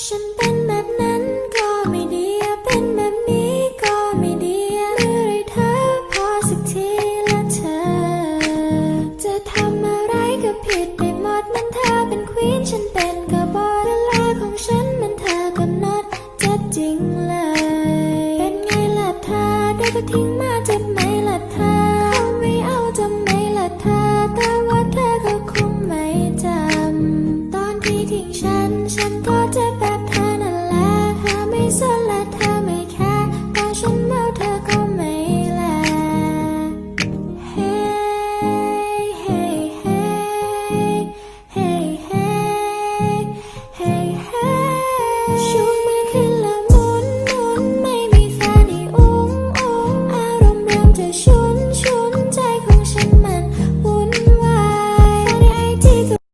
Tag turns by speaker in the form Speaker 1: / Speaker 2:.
Speaker 1: ฉันเป็นแบบนั้นก็ไม่ดี เป็นแบบนี้ก็ไม่ดีเมื่อไรเธอพอสักทีและเธอ จะทำอะไรก็ผิดไปหมดมันเธอเป็นควีนฉันเป็นกบฏและาของฉันมันเธอกำหนดจะจริงเลย เป็นไงล่ะเธอได้ก็ทิ้งมาจะ ฉัน ฉันก็จะแบบเธอนั่นแหละเธอไม่สนและเธอไม่แค่ตอนฉันเมาเธอก็ไม่แล Hey hey hey hey hey hey hey ชูมือขึ้นละหมุนหมุนไม่มีแฟนให้อุ้งอุ้งอารมณ์ริ่มจะชู